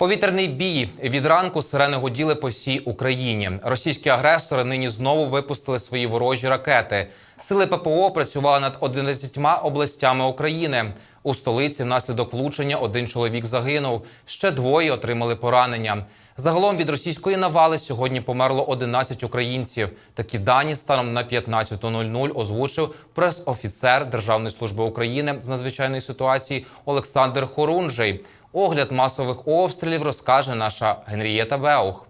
Повітряний бій від ранку сирени гуділи по всій Україні. Російські агресори нині знову випустили свої ворожі ракети. Сили ППО працювали над 11 областями України. У столиці внаслідок влучення один чоловік загинув. Ще двоє отримали поранення. Загалом від російської навали сьогодні померло 11 українців. Такі дані станом на 15.00 озвучив прес-офіцер Державної служби України з надзвичайної ситуації Олександр Хорунжий. Огляд масових обстрілів розкаже наша Генрієта Беух.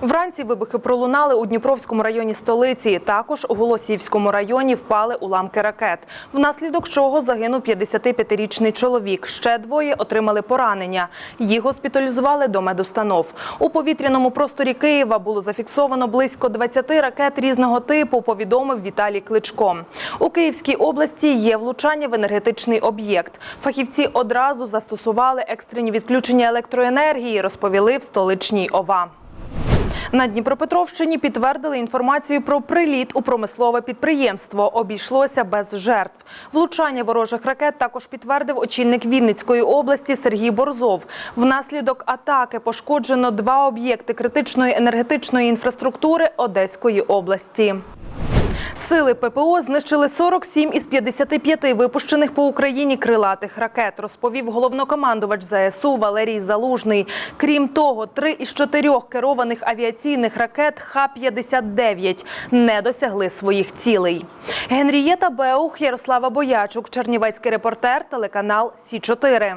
Вранці вибухи пролунали у Дніпровському районі столиці. Також у Голосіївському районі впали уламки ракет, внаслідок чого загинув 55-річний чоловік. Ще двоє отримали поранення. Їх госпіталізували до медустанов. У повітряному просторі Києва було зафіксовано близько 20 ракет різного типу. Повідомив Віталій Кличко. У Київській області є влучання в енергетичний об'єкт. Фахівці одразу застосували екстрені відключення електроенергії. Розповіли в столичній ОВА. На Дніпропетровщині підтвердили інформацію про приліт у промислове підприємство. Обійшлося без жертв. Влучання ворожих ракет також підтвердив очільник Вінницької області Сергій Борзов. Внаслідок атаки пошкоджено два об'єкти критичної енергетичної інфраструктури Одеської області. Сили ППО знищили 47 із 55 випущених по Україні крилатих ракет, розповів головнокомандувач ЗСУ Валерій Залужний. Крім того, три із чотирьох керованих авіаційних ракет Х-59 не досягли своїх цілей. Генрієта Беух, Ярослава Боячук, Чернівецький репортер, телеканал Сі 4